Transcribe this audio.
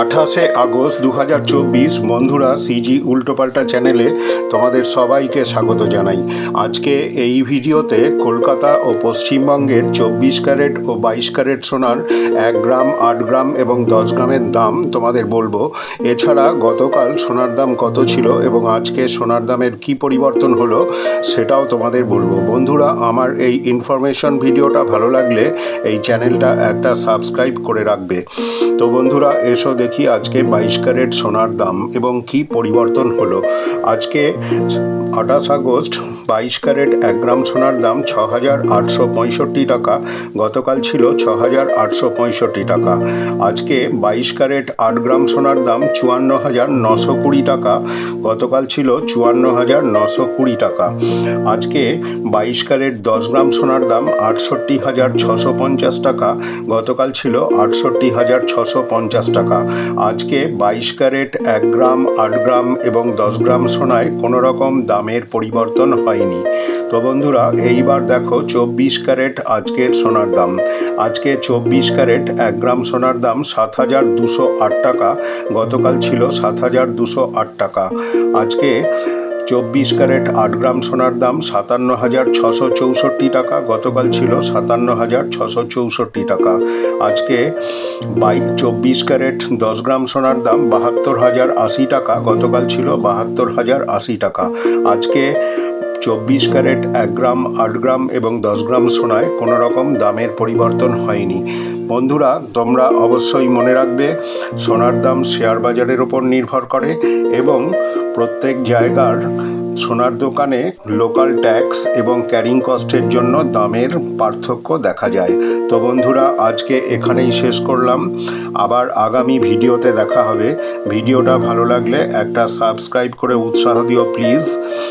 আঠাশে আগস্ট দু হাজার চব্বিশ বন্ধুরা সিজি উল্টোপাল্টা চ্যানেলে তোমাদের সবাইকে স্বাগত জানাই। আজকে এই ভিডিওতে কলকাতা ও পশ্চিমবঙ্গের চব্বিশ ক্যারেট ও বাইশ ক্যারেট সোনার এক গ্রাম, আট গ্রাম এবং দশ গ্রামের দাম তোমাদের বলব। এছাড়া গতকাল সোনার দাম কত ছিল এবং আজকে সোনার দামের কি পরিবর্তন হলো সেটাও তোমাদের বলব। বন্ধুরা, আমার এই ইনফরমেশন ভিডিওটা ভালো লাগলে এই চ্যানেলটা একটা সাবস্ক্রাইব করে রাখবে। তো বন্ধুরা এসো দেখি আজকে বাইশ ক্যারেট সোনার দাম এবং কি পরিবর্তন হলো। আজকে আঠাশ আগস্ট বাইশ ক্যারেট, এক গ্রাম সোনার দাম ছ হাজার আটশো পঁয়ষট্টি টাকা। গতকাল ছিল ছ হাজার আটশো পঁয়ষট্টি টাকা। আজকে বাইশ ক্যারেট, আট গ্রাম সোনার দাম চুয়ান্ন হাজার নশো কুড়ি টাকা। গতকাল ছিল চুয়ান্ন হাজার নশো কুড়ি টাকা। আজকে বাইশ ক্যারেট, দশ গ্রাম সোনার দাম আটষট্টি হাজার ছশো পঞ্চাশ টাকা। গতকাল ছিল আটষট্টি হাজার ছশো পঞ্চাশ টাকা। আজকে বাইশ ক্যারেট, এক গ্রাম, আট গ্রাম এবং দশ গ্রাম সোনায় কোনো রকম দামের পরিবর্তন হয়নি তো বন্ধুরা, এইবার দেখো চব্বিশ ক্যারেট আজকের সোনার দাম। আজকে চব্বিশ ক্যারেট এক গ্রাম সোনার দাম সাত হাজার দুশো আট টাকা। গতকাল ছিল সাত হাজার দুশো আট টাকা। আজকে চব্বিশ ক্যারেট আট গ্রাম সোনার দাম সাতান্ন হাজার ছশো চৌষট্টি টাকা। গতকাল ছিল সাতান্ন হাজার ছশো চৌষট্টি টাকা। আজকে বাই চব্বিশ ক্যারেট দশ গ্রাম সোনার দাম বাহাত্তর হাজার আশি টাকা। গতকাল ছিল বাহাত্তর হাজার আশি টাকা। আজকে চব্বিশ ক্যারেট, এক গ্রাম, আট গ্রাম এবং দশ গ্রাম সোনায় কোনো রকম দামের পরিবর্তন হয়নি। বন্ধুরা, তোমরা অবশ্যই মনে রাখবে, সোনার দাম শেয়ার বাজারের ওপর নির্ভর করে এবং প্রত্যেক জায়গার সোনার দোকানে লোকাল ট্যাক্স এবং ক্যারিং কস্টের জন্য দামের পার্থক্য দেখা যায়। তো বন্ধুরা, আজকে এখানেই শেষ করলাম। আবার আগামী ভিডিওতে দেখা হবে। ভিডিওটা ভালো লাগলে একটা সাবস্ক্রাইব করে উৎসাহ দিও প্লিজ।